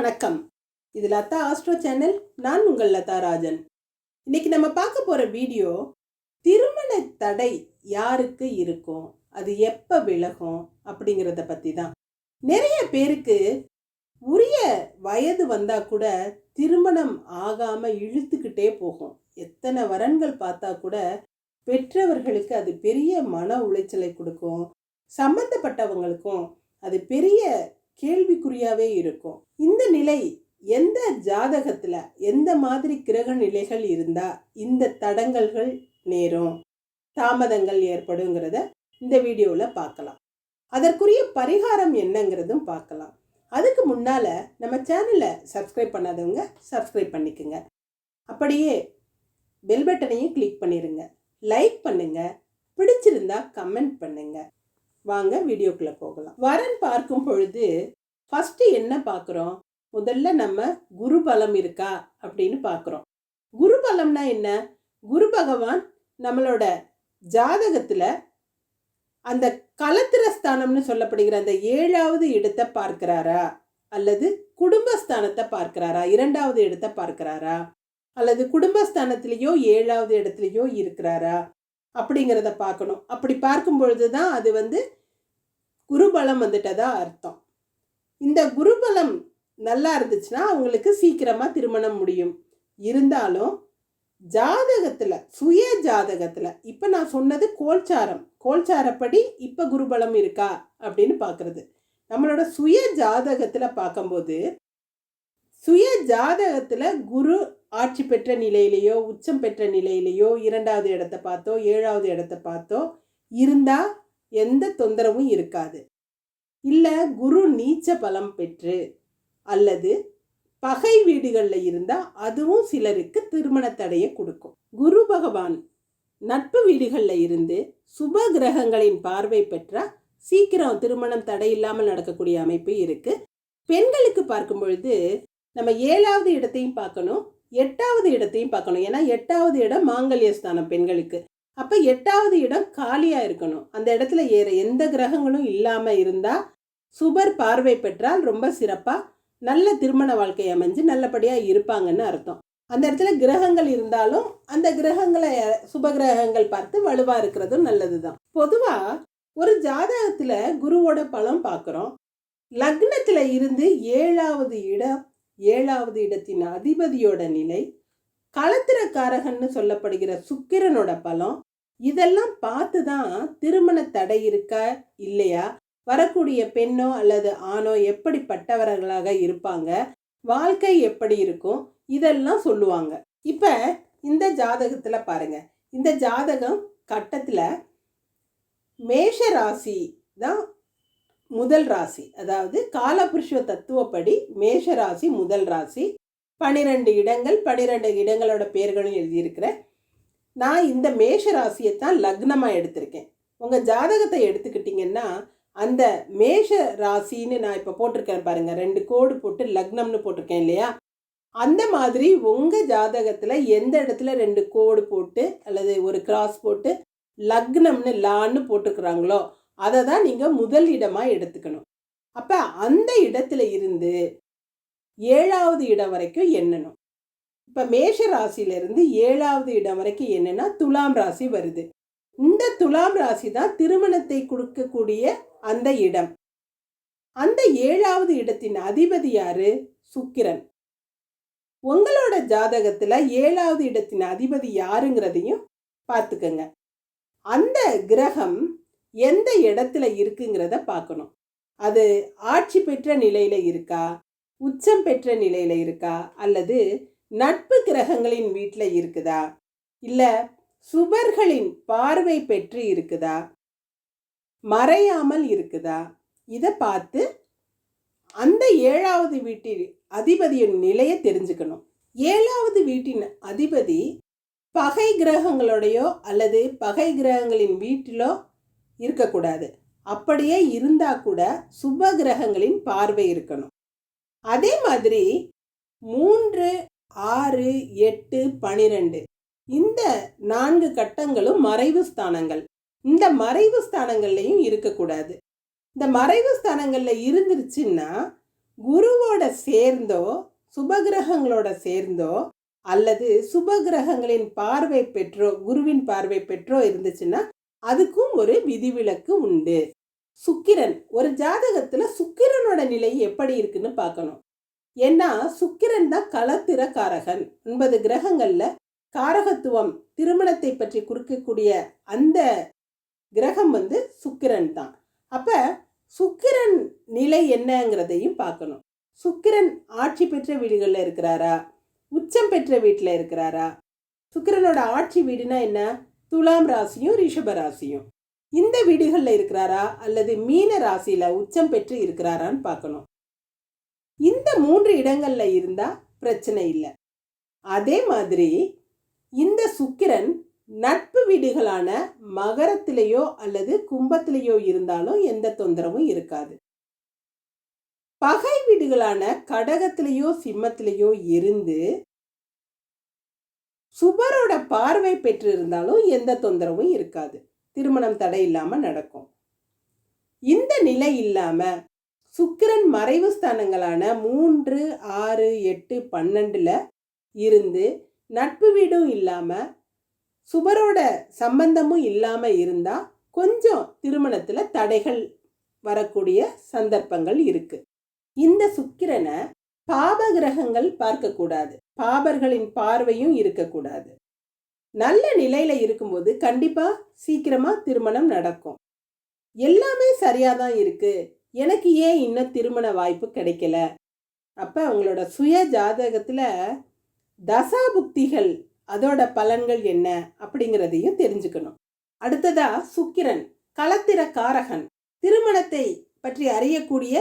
வணக்கம். இது Latha astro channel. நான் உங்கள் லதா ராஜன். இன்னைக்கு நம்ம பார்க்க போற வீடியோ திருமண தடை யாருக்கு இருக்கும்? அது எப்போ விலகும்? அப்படிங்கிறத பற்றி தான் நிறைய பேருக்கு உரிய வயது வந்தால் கூட திருமணம் ஆகாமல் இழுத்துக்கிட்டே போகும். எத்தனை வரன்கள் பார்த்தா கூட பெற்றவர்களுக்கு அது பெரிய மன உளைச்சலை கொடுக்கும். சம்பந்தப்பட்டவங்களுக்கும் அது பெரிய கேள்விக்குறியாவே இருக்கும். இந்த நிலை எந்த ஜாதகத்துல எந்த மாதிரி கிரக நிலைகள் இருந்தா இந்த தடங்கல்கள் நேரும்? தாமதங்கள் ஏற்படுங்கிறத இந்த வீடியோவில் பார்க்கலாம். அதற்குரிய பரிகாரம் என்னங்கிறதும் பார்க்கலாம். அதுக்கு முன்னால நம்ம சேனலை சப்ஸ்கிரைப் பண்ணாதவங்க சப்ஸ்கிரைப் பண்ணிக்கோங்க. அப்படியே பெல் பட்டனையும் கிளிக் பண்ணிடுங்க லைக் பண்ணுங்க. பிடிச்சிருந்தா கமெண்ட் பண்ணுங்கள் வாங்க வீடியோக்குள்ளே போகலாம். வரன் பார்க்கும் பொழுது ஃபஸ்ட்டு என்ன பார்க்குறோம்? முதல்ல நம்ம குரு பலம் இருக்கா? அப்படின்னு பார்க்குறோம். குரு பலம்னா என்ன? குரு பகவான் நம்மளோட ஜாதகத்தில் அந்த கலத்திரஸ்தானம்னு சொல்லப்படுகிற அந்த ஏழாவது இடத்தை பார்க்கிறாரா? அல்லது குடும்பஸ்தானத்தை பார்க்கிறாரா? இரண்டாவது இடத்தை பார்க்கிறாரா? அல்லது குடும்பஸ்தானத்திலேயோ ஏழாவது இடத்துலையோ இருக்கிறாரா? அப்படிங்கிறத பார்க்கணும். அப்படி பார்க்கும் பொழுது தான் அது வந்து குருபலம் வந்துட்டதா அர்த்தம். இந்த குருபலம் நல்லா இருந்துச்சுன்னா அவங்களுக்கு சீக்கிரமாக திருமணம் முடியும். இருந்தாலும் ஜாதகத்தில் சுய ஜாதகத்தில் இப்போ நான் சொன்னது கோல்சாரம். கோல்சாரப்படி இப்போ குருபலம் இருக்கா அப்படின்னு பார்க்குறது நம்மளோட சுய ஜாதகத்தில் பார்க்கும்போது சுய ஜாதகத்தில் குரு ஆட்சி பெற்ற நிலையிலேயோ உச்சம் பெற்ற நிலையிலேயோ இரண்டாவது இடத்த பார்த்தோ ஏழாவது இடத்த பார்த்தோ இருந்தால் எந்த தொந்தரவும் இருக்காது. இல்லை குரு நீச்ச பலம் பெற்று அல்லது பகை வீடுகளில் இருந்தால் அதுவும் சிலருக்கு திருமண தடையை கொடுக்கும். குரு பகவான் நட்பு வீடுகளில் இருந்து சுப கிரகங்களின் பார்வை பெற்றால் சீக்கிரம் திருமணம் தடை இல்லாமல் நடக்கக்கூடிய அமைப்பு இருக்கு. பெண்களுக்கு பார்க்கும் பொழுது நம்ம ஏழாவது இடத்தையும் பார்க்கணும் எட்டாவது இடத்தையும் பார்க்கணும். ஏன்னா எட்டாவது இடம் மாங்கல்ய ஸ்தானம் பெண்களுக்கு. அப்போ எட்டாவது இடம் காலியாக இருக்கணும். அந்த இடத்துல ஏற எந்த கிரகங்களும் இல்லாமல் இருந்தால் சுபர் பார்வை பெற்றால் ரொம்ப சிறப்பாக நல்ல திருமண வாழ்க்கை அமைஞ்சு நல்லபடியாக இருப்பாங்கன்னு அர்த்தம். அந்த இடத்துல கிரகங்கள் இருந்தாலும் அந்த கிரகங்களை சுப கிரகங்கள் பார்த்து வலுவாக இருக்கிறதும் நல்லது தான் பொதுவாக ஒரு ஜாதகத்தில் குருவோட பலம் பார்க்குறோம் லக்னத்தில் இருந்து ஏழாவது இடம் ஏழாவது இடத்தின் அதிபதியோட நிலை களத்திரக்காரகன்னு சொல்லப்படுகிற சுக்கிரனோட பலம் இதெல்லாம் பார்த்து தான் திருமண தடை இருக்கா இல்லையா? வரக்கூடிய பெண்ணோ அல்லது ஆணோ எப்படிப்பட்டவர்களாக இருப்பாங்க? வாழ்க்கை எப்படி இருக்கும்? இதெல்லாம் சொல்லுவாங்க. இப்போ இந்த ஜாதகத்தில் பாருங்க. இந்த ஜாதகம் கட்டத்தில் மேஷ ராசி தான் முதல் ராசி. அதாவது காலபுருஷ தத்துவப்படி மேஷ ராசி முதல் ராசி. பனிரெண்டு இடங்கள் பனிரெண்டு இடங்களோட பேர்களும் எழுதியிருக்கிறேன் நான் இந்த மேஷ ராசியை தான் லக்னமாக எடுத்திருக்கேன். உங்கள் ஜாதகத்தை எடுத்துக்கிட்டிங்கன்னா அந்த மேஷ ராசின்னு நான் இப்போ போட்டிருக்கேன் பாருங்கள் ரெண்டு கோடு போட்டு லக்னம்னு போட்டிருக்கேன் இல்லையா? அந்த மாதிரி உங்கள் ஜாதகத்தில் எந்த இடத்துல ரெண்டு கோடு போட்டு அல்லது ஒரு கிராஸ் போட்டு லக்னம்னு லான்னு போட்டிருக்கிறாங்களோ அதை தான் நீங்கள் முதல் இடமாக எடுத்துக்கணும். அப்போ அந்த இடத்துல இருந்து ஏழாவது இடம் வரைக்கும் எண்ணணும். இப்போ மேஷ ராசியிலிருந்து ஏழாவது இடம் வரைக்கும் என்னென்னா துலாம் ராசி வருது. இந்த துலாம் ராசி தான் திருமணத்தை கொடுக்கக்கூடிய அந்த இடம். அந்த ஏழாவது இடத்தின் அதிபதி யாரு? சுக்கிரன். உங்களோட ஜாதகத்தில் ஏழாவது இடத்தின் அதிபதி யாருங்கிறதையும் பார்த்துக்கங்க. அந்த கிரகம் எந்த இடத்துல இருக்குங்கிறத பார்க்கணும். அது ஆட்சி பெற்ற நிலையில் இருக்கா? உச்சம் பெற்ற நிலையில் இருக்கா? அல்லது நட்பு கிரகங்களின் வீட்டில் இருக்குதா? இல்லை சுபர்களின் பார்வை பெற்று இருக்குதா? மறையாமல் இருக்குதா? இதை பார்த்து அந்த ஏழாவது வீட்டில் அதிபதியின் நிலையை தெரிஞ்சுக்கணும். ஏழாவது வீட்டின் அதிபதி பகை கிரகங்களோடையோ அல்லது பகை கிரகங்களின் வீட்டிலோ இருக்கக்கூடாது. அப்படியே இருந்தால் கூட சுப கிரகங்களின் பார்வை இருக்கணும். அதே மாதிரி மூன்று ஆறு எட்டு பனிரெண்டு. இந்த நான்கு கட்டங்களும் மறைவு ஸ்தானங்கள். இந்த மறைவு ஸ்தானங்கள்லையும் இருக்கக்கூடாது. இந்த மறைவு ஸ்தானங்களில் இருந்துருச்சுன்னா குருவோட சேர்ந்தோ சுபகிரகங்களோட சேர்ந்தோ அல்லது சுபகிரகங்களின் பார்வை பெற்றோ குருவின் பார்வை பெற்றோ இருந்துச்சுன்னா அதுக்கும் ஒரு விதிவிலக்கு உண்டு. சுக்கிரன் ஒரு ஜாதகத்தில் சுக்கிரனோட நிலை எப்படி இருக்குன்னு பார்க்கணும். ஏன்னா சுக்கிரன் தான் களத்திர காரகன் ஒன்பது கிரகங்கள்ல காரகத்துவம் திருமணத்தை பற்றி குறிக்கக்கூடிய அந்த கிரகம் வந்து சுக்கிரன் தான். அப்ப சுக்கிரன் நிலை என்னங்கிறதையும் பார்க்கணும். சுக்கிரன் ஆட்சி பெற்ற வீடுகளில் இருக்கிறாரா? உச்சம் பெற்ற வீட்டில் இருக்கிறாரா? சுக்கிரனோட ஆட்சி வீடுனா என்ன? துலாம் ராசியும் ரிஷப ராசியும். இந்த வீடுகளில் இருக்கிறாரா? அல்லது மீன ராசியில் உச்சம் பெற்று இருக்கிறாரான்னு பார்க்கணும். இந்த மூன்று இடங்களில் இருந்தால் பிரச்சனை இல்லை. அதே மாதிரி இந்த சுக்கிரன் நட்பு வீடுகளான மகரத்திலேயோ அல்லது கும்பத்திலேயோ இருந்தாலும் எந்த தொந்தரவும் இருக்காது. பகை வீடுகளான கடகத்திலேயோ சிம்மத்திலேயோ இருந்து சுபரோட பார்வை பெற்றிருந்தாலும் எந்த தொந்தரவும் இருக்காது. திருமணம் தடை இல்லாமல் நடக்கும். இந்த நிலை இல்லாமல் சுக்கிரன் மறைவு ஸ்தானங்களான மூன்று ஆறு எட்டு பன்னெண்டுல இருந்து நட்பு வீடும் இல்லாமல் சுபரோட சம்பந்தமும் இல்லாமல் இருந்தால் கொஞ்சம் திருமணத்தில் தடைகள் வரக்கூடிய சந்தர்ப்பங்கள் இருக்கு. இந்த சுக்கிரனை பாப கிரகங்கள் பார்க்கக்கூடாது பாபர்களின் பார்வையும் இருக்கக்கூடாது நல்ல நிலையில் இருக்கும்போது கண்டிப்பாக சீக்கிரமாக திருமணம் நடக்கும். எல்லாமே சரியாக தான் இருக்குது எனக்கு ஏன் இன்னும் திருமண வாய்ப்பு கிடைக்கல? அப்போ அவங்களோட சுய ஜாதகத்தில் தசாபுக்திகள் அதோட பலன்கள் என்ன அப்படிங்கிறதையும் தெரிஞ்சுக்கணும். அடுத்ததா சுக்கிரன் களத்திர காரகன். திருமணத்தை பற்றி அறியக்கூடிய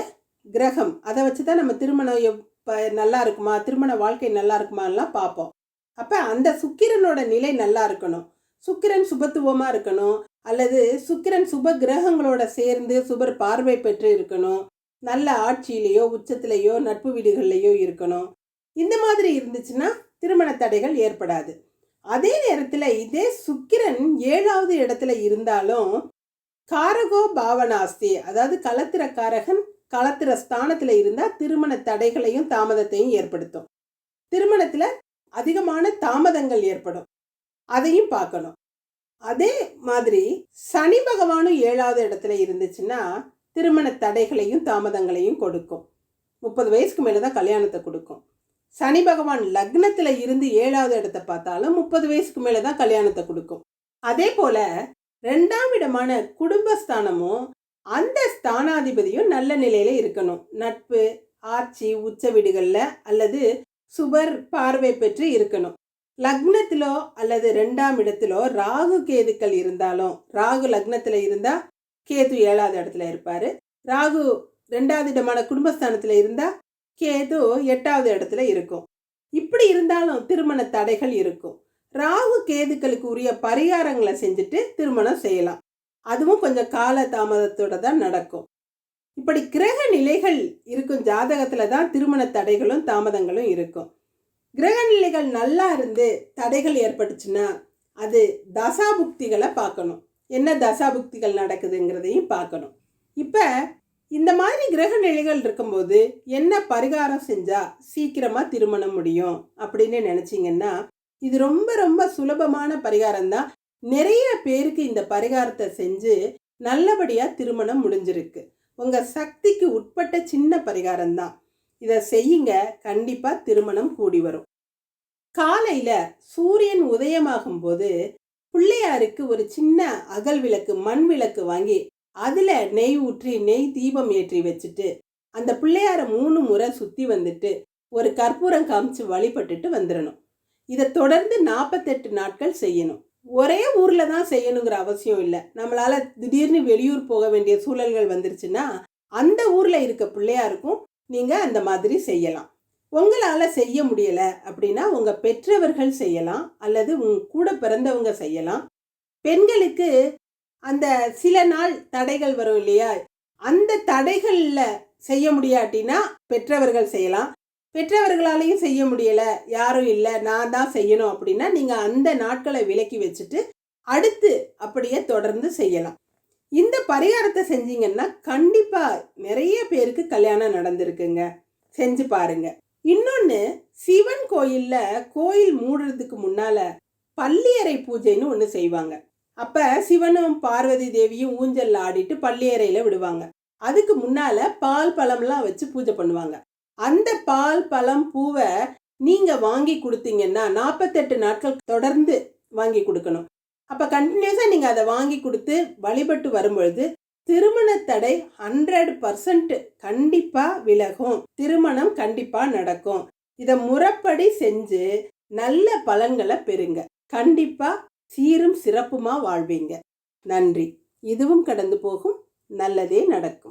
கிரகம். அதை வச்சு தான் நம்ம திருமணம் எப்ப நல்லா இருக்குமா? திருமண வாழ்க்கை நல்லா இருக்குமான்லாம் பார்ப்போம். அப்போ அந்த சுக்கிரனோட நிலை நல்லா இருக்கணும். சுக்கிரன் சுபத்துவமாக இருக்கணும். அல்லது சுக்கிரன் சுப கிரகங்களோட சேர்ந்து சுபர் பார்வை பெற்று இருக்கணும். நல்ல ஆட்சியிலேயோ உச்சத்திலேயோ நட்பு வீடுகள்லையோ இருக்கணும். இந்த மாதிரி இருந்துச்சுன்னா திருமண தடைகள் ஏற்படாது. அதே நேரத்தில் இதே சுக்கிரன் ஏழாவது இடத்துல இருந்தாலும் காரகோ பாவனாஸ்தி அதாவது களத்திர காரகன் களத்திர ஸ்தானத்தில் இருந்தால் திருமண தடைகளையும் தாமதத்தையும் ஏற்படுத்தும். திருமணத்தில் அதிகமான தாமதங்கள் ஏற்படும். அதையும் பார்க்கணும். அதே மாதிரி சனி பகவானும் ஏழாவது இடத்துல இருந்துச்சுன்னா திருமண தடைகளையும் தாமதங்களையும் கொடுக்கும். முப்பது வயசுக்கு மேலே தான் கல்யாணத்தை கொடுக்கும். சனி பகவான் லக்னத்தில் இருந்து ஏழாவது இடத்த பார்த்தாலும் முப்பது வயசுக்கு மேலே தான் கல்யாணத்தை கொடுக்கும். அதே போல் ரெண்டாம் இடமான குடும்பஸ்தானமும் அந்த ஸ்தானாதிபதியும் நல்ல நிலையில் இருக்கணும். நட்பு ஆட்சி உச்ச வீடுகளில் அல்லது சுவர் பார்வை பெற்று இருக்கணும். லக்னத்திலோ அல்லது ரெண்டாம் இடத்திலோ ராகு கேதுக்கள் இருந்தாலும் ராகு லக்னத்தில் இருந்தால் கேது ஏழாவது இடத்துல இருப்பார். ராகு ரெண்டாவது இடமான குடும்பஸ்தானத்தில் இருந்தால் கேது எட்டாவது இடத்துல இருக்கும். இப்படி இருந்தாலும் திருமண தடைகள் இருக்கும். ராகு கேதுக்களுக்கு உரிய பரிகாரங்களை செஞ்சுட்டு திருமணம் செய்யலாம். அதுவும் கொஞ்சம் கால தாமதத்தோட தான் நடக்கும். இப்படி கிரக நிலைகள் இருக்கும் ஜாதகத்தில் தான் திருமண தடைகளும் தாமதங்களும் இருக்கும். கிரக நிலைகள் நல்லா இருந்து தடைகள் ஏற்பட்டுச்சுன்னா அது தசாபுக்திகளை பார்க்கணும். என்ன தசாபுக்திகள் நடக்குதுங்கிறதையும் பார்க்கணும். இப்போ இந்த மாதிரி கிரக நிலைகள் இருக்கும்போது என்ன பரிகாரம் செஞ்சால் சீக்கிரமாக திருமணம் முடியும் அப்படின்னு நினச்சிங்கன்னா இது ரொம்ப ரொம்ப சுலபமான பரிகாரம் தான் நிறைய பேருக்கு இந்த பரிகாரத்தை செஞ்சு நல்லபடியாக திருமணம் முடிஞ்சிருக்கு. உங்கள் சக்திக்கு உட்பட்ட சின்ன பரிகாரம் தான் இதை செய்யுங்க கண்டிப்பா திருமணம் கூடி வரும். காலையில சூரியன் உதயமாகும் போது பிள்ளையாருக்கு ஒரு சின்ன அகல் விளக்கு மண் விளக்கு வாங்கி அதுல நெய் ஊற்றி நெய் தீபம் ஏற்றி வச்சுட்டு அந்த பிள்ளையார மூணு முறை சுத்தி வந்துட்டு ஒரு கற்பூரம் காமிச்சு வழிபட்டுட்டு வந்துடணும் இதை தொடர்ந்து நாற்பத்தெட்டு நாட்கள் செய்யணும். ஒரே ஊர்ல தான் செய்யணுங்கிற அவசியம் இல்லை. நம்மளால திடீர்னு வெளியூர் போக வேண்டிய சூழல்கள் வந்துருச்சுன்னா அந்த ஊர்ல இருக்க பிள்ளையாருக்கும் நீங்கள் அந்த மாதிரி செய்யலாம். உங்களால் செய்ய முடியலை அப்படின்னா உங்கள் பெற்றவர்கள் செய்யலாம் அல்லது உங்க கூட பிறந்தவங்க செய்யலாம். பெண்களுக்கு அந்த சில நாள் தடைகள் வரும் இல்லையா? அந்த தடைகளில் செய்ய முடியாட்டினா பெற்றவர்கள் செய்யலாம். பெற்றவர்களாலையும் செய்ய முடியலை யாரும் இல்லை நான் தான் செய்யணும் அப்படின்னா நீங்கள் அந்த நாட்களை விலக்கி வச்சுட்டு அடுத்து அப்படியே தொடர்ந்து செய்யலாம். இந்த பரிகாரத்தை செஞ்சீங்கன்னா கண்டிப்பாக நிறைய பேருக்கு கல்யாணம் நடந்திருக்குங்க. செஞ்சு பாருங்க. இன்னொன்று சிவன் கோயிலில் கோயில் மூடுறதுக்கு முன்னால் பள்ளியறை பூஜைன்னு ஒன்று செய்வாங்க. அப்போ சிவனும் பார்வதி தேவியும் ஊஞ்சல் ஆடிட்டு பள்ளியறையில் விடுவாங்க. அதுக்கு முன்னால் பால் பழம்லாம் வச்சு பூஜை பண்ணுவாங்க. அந்த பால் பழம் பூவை நீங்கள் வாங்கி கொடுத்தீங்கன்னா நாற்பத்தெட்டு நாட்கள் தொடர்ந்து வாங்கி கொடுக்கணும். அப்போ கண்டினியூஸாக நீங்கள் அதை வாங்கி கொடுத்து வழிபட்டு வரும்பொழுது திருமண தடை ஹண்ட்ரட் பர்சன்ட் கண்டிப்பாக விலகும். திருமணம் கண்டிப்பாக நடக்கும். இதை முறைப்படி செஞ்சு நல்ல பலன்களை பெறுங்க. கண்டிப்பாக சீரும் சிறப்புமாக வாழ்வீங்க. நன்றி. இதுவும் கடந்து போகும். நல்லதே நடக்கும்.